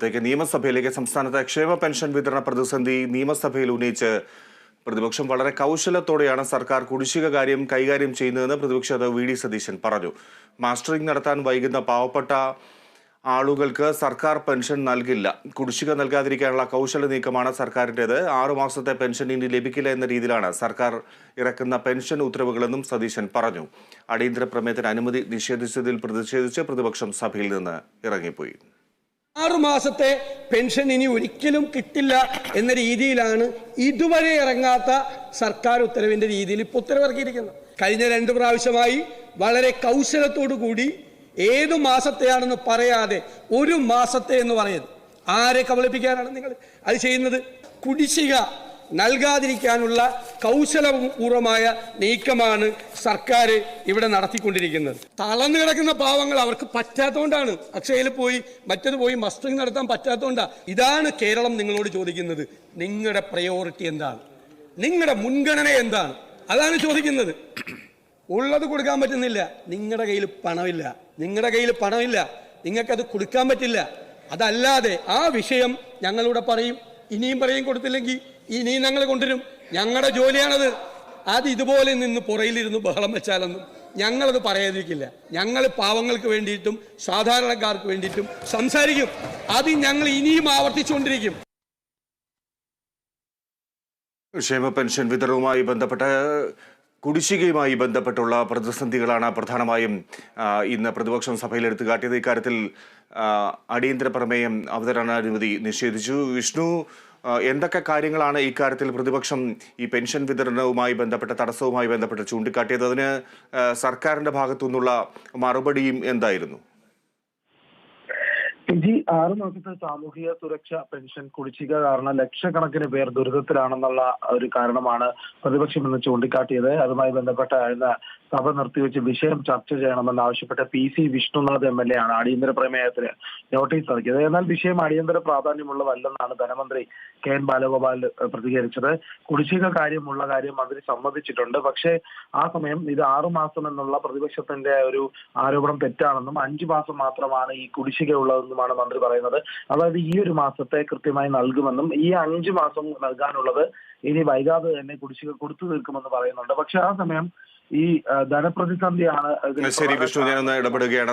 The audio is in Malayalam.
ത്തേക്ക് നിയമസഭയിലേക്ക് സംസ്ഥാനത്തെ ക്ഷേമ പെൻഷൻ വിതരണ പ്രതിസന്ധി നിയമസഭയിൽ ഉന്നയിച്ച് പ്രതിപക്ഷം വളരെ കൗശലത്തോടെയാണ് സർക്കാർ കുടിശ്ശിക കാര്യം കൈകാര്യം ചെയ്യുന്നതെന്ന് പ്രതിപക്ഷ നേതാവ് വി ഡി സതീശൻ പറഞ്ഞു. മാസ്റ്ററിംഗ് നടത്താൻ വൈകുന്ന പാവപ്പെട്ട ആളുകൾക്ക് സർക്കാർ പെൻഷൻ നൽകില്ല. കുടിശ്ശിക നൽകാതിരിക്കാനുള്ള കൗശല നീക്കമാണ് സർക്കാരിന്റെത്. ആറുമാസത്തെ പെൻഷൻ ഇനി ലഭിക്കില്ല എന്ന രീതിയിലാണ് സർക്കാർ ഇറക്കുന്ന പെൻഷൻ ഉത്തരവുകളെന്നും സതീശൻ പറഞ്ഞു. അടിയന്തര പ്രമേയത്തിന് അനുമതി നിഷേധിച്ചതിൽ പ്രതിഷേധിച്ച് പ്രതിപക്ഷം സഭയിൽ നിന്ന് ഇറങ്ങിപ്പോയി. ആറു മാസത്തെ പെൻഷൻ ഇനി ഒരിക്കലും കിട്ടില്ല എന്ന രീതിയിലാണ് ഇതുവരെ ഇറങ്ങാത്ത സർക്കാർ ഉത്തരവിന്റെ രീതിയിൽ ഇപ്പോൾ ഉത്തരവിറക്കിയിരിക്കുന്നത്. കഴിഞ്ഞ രണ്ട് പ്രാവശ്യമായി വളരെ കൗശലത്തോടു കൂടി ഏതു മാസത്തെയാണെന്ന് പറയാതെ ഒരു മാസത്തെ എന്ന് പറയുന്നത്. ആരെ കബളിപ്പിക്കാനാണ് നിങ്ങൾ അത് ചെയ്യുന്നത്? കുടിശ്ശിക നൽകാതിരിക്കാനുള്ള കൗശലപൂർവമായ നീക്കമാണ് സർക്കാർ ഇവിടെ നടത്തിക്കൊണ്ടിരിക്കുന്നത്. തളർന്നു കിടക്കുന്ന പാവങ്ങൾ അവർക്ക് പറ്റാത്തതുകൊണ്ടാണ് അക്ഷയയിൽ പോയി മറ്റത് പോയി മസ്റ്ററിങ് നടത്താൻ പറ്റാത്തതുകൊണ്ടാണ് ഇതാണ് കേരളം നിങ്ങളോട് ചോദിക്കുന്നത്. നിങ്ങളുടെ പ്രയോറിറ്റി എന്താണ്? നിങ്ങളുടെ മുൻഗണന എന്താണ്? അതാണ് ചോദിക്കുന്നത്. ഉള്ളത് കൊടുക്കാൻ പറ്റുന്നില്ല. നിങ്ങളുടെ കയ്യിൽ പണമില്ല. നിങ്ങളുടെ കയ്യിൽ പണമില്ല. നിങ്ങൾക്കത് കൊടുക്കാൻ പറ്റില്ല. അതല്ലാതെ ആ വിഷയം ഞങ്ങളിവിടെ പറയും. ഇനിയും പറയും കൊടുത്തില്ലെങ്കിൽ ഇനിയും ഞങ്ങൾ കൊണ്ടുവരും. ഞങ്ങളുടെ ജോലിയാണത്. അത് ഇതുപോലെ നിന്ന് പുറയിലിരുന്ന് ബഹളം വെച്ചാലൊന്നും ഞങ്ങളത് പറയാതിരിക്കില്ല. ഞങ്ങൾ പാവങ്ങൾക്ക് വേണ്ടിയിട്ടും സാധാരണക്കാർക്ക് വേണ്ടിയിട്ടും സംസാരിക്കും. അത് ഞങ്ങൾ ഇനിയും ആവർത്തിച്ചുകൊണ്ടിരിക്കും. ക്ഷേമ പെൻഷൻ വിതരണവുമായി ബന്ധപ്പെട്ട കുടിശ്ശികയുമായി ബന്ധപ്പെട്ടുള്ള പ്രതിസന്ധികളാണ് പ്രധാനമായും ഇന്ന് പ്രതിപക്ഷം സഭയിൽ എടുത്തു കാട്ടിയത്. ഇക്കാര്യത്തിൽ അടിയന്തര പ്രമേയം അവതരണാനുമതി നിഷേധിച്ചു. വിഷ്ണു എന്തൊക്കെ കാര്യങ്ങളാണ് ഇക്കാര്യത്തിൽ പ്രതിപക്ഷം ഈ പെൻഷൻ വിതരണവുമായി ബന്ധപ്പെട്ട തടസ്സവുമായി ബന്ധപ്പെട്ട് ചൂണ്ടിക്കാട്ടിയത്? അതിന് സർക്കാരിന്റെ ഭാഗത്തു നിന്നുള്ള മറുപടിയും എന്തായിരുന്നു? ജി ആറു മാസത്തെ സാമൂഹിക സുരക്ഷ പെൻഷൻ കുടിശ്ശിക കാരണം ലക്ഷക്കണക്കിന് പേർ ദുരിതത്തിലാണെന്നുള്ള ഒരു കാരണമാണ് പ്രതിപക്ഷം ഇന്ന് ചൂണ്ടിക്കാട്ടിയത്. അതുമായി ബന്ധപ്പെട്ട സഭ നിർത്തിവെച്ച് വിഷയം ചർച്ച ചെയ്യണമെന്ന് ആവശ്യപ്പെട്ട P C Vishnunath M L A ആണ് അടിയന്തര പ്രമേയത്തിന് നോട്ടീസ് നൽകിയത്. എന്നാൽ വിഷയം അടിയന്തര പ്രാധാന്യമുള്ളതല്ലെന്നാണ് ധനമന്ത്രി കെ എൻ ബാലഗോപാൽ പ്രതികരിച്ചത്. കുടിശ്ശിക കാര്യമുള്ള കാര്യം മന്ത്രി സമ്മതിച്ചിട്ടുണ്ട്. പക്ഷേ ആ സമയം ഇത് ആറു മാസം എന്നുള്ള പ്രതിപക്ഷത്തിന്റെ ഒരു ആരോപണം തെറ്റാണെന്നും അഞ്ചു മാസം മാത്രമാണ് ഈ കുടിശ്ശിക ഉള്ളതെന്നുമാണ് മന്ത്രി പറയുന്നത്. അതായത് ഈ ഒരു മാസത്തെ കൃത്യമായി നൽകുമെന്നും ഈ അഞ്ചു മാസം നൽകാനുള്ളത് ഇനി വൈകാതെ തന്നെ കുടിശ്ശിക കൊടുത്തു തീർക്കുമെന്ന് പറയുന്നുണ്ട്. പക്ഷെ ആ സമയം ഈ ധനപ്രതിസന്ധിയാണ് ശരി വിഷ്ണു ഞാനൊന്ന് ഇടപെടുകയാണ്.